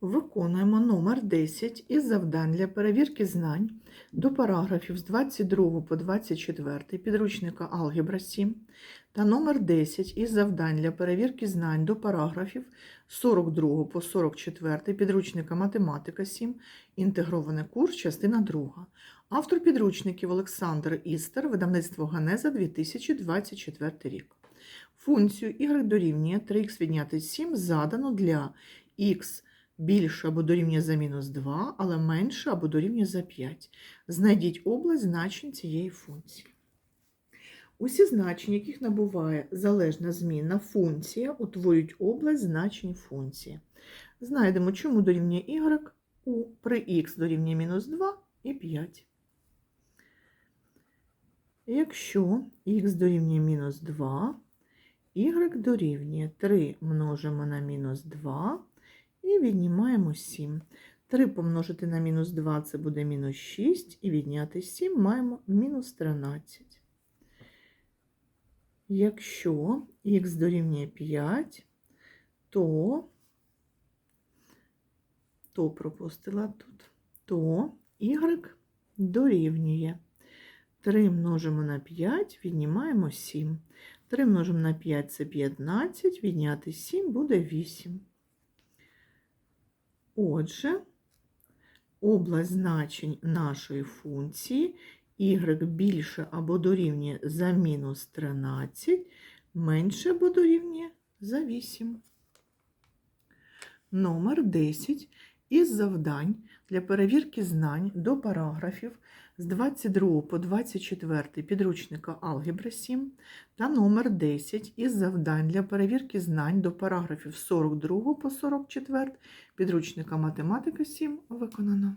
Виконуємо номер 10 із завдань для перевірки знань до параграфів з 22 по 24 підручника Алгебра 7 та номер 10 із завдань для перевірки знань до параграфів з 42 по 44 підручника Математика 7, інтегрований курс, частина 2. Автор підручників Олександр Істер, видавництво Ганеза 2024 рік. Функцію y дорівнює 3х відняти 7 задано для х більше або дорівнює за мінус 2, але менше або дорівнює за 5. Знайдіть область значень цієї функції. Усі значення, яких набуває залежна змінна функція, утворюють область значень функції. Знайдемо, чому дорівнює y у при х дорівнює мінус 2 і 5. Якщо х дорівнює мінус 2, y дорівнює 3 множимо на мінус 2 і віднімаємо 7. 3 помножити на мінус 2 це буде мінус 6, і відняти 7 маємо мінус 13. Якщо х дорівнює 5, то, то пропустила тут, то y дорівнює 3 множимо на 5, віднімаємо 7. 3 множимо на 5 це 15, відняти 7 буде 8. Отже, область значень нашої функції y більше або дорівнює за мінус 13, менше або дорівнює за 8. Номер 10 із завдань для перевірки знань до параграфів з 22 по 24 підручника Алгебра 7 та номер 10 із завдань для перевірки знань до параграфів 42 по 44 підручника Математика 7 виконано.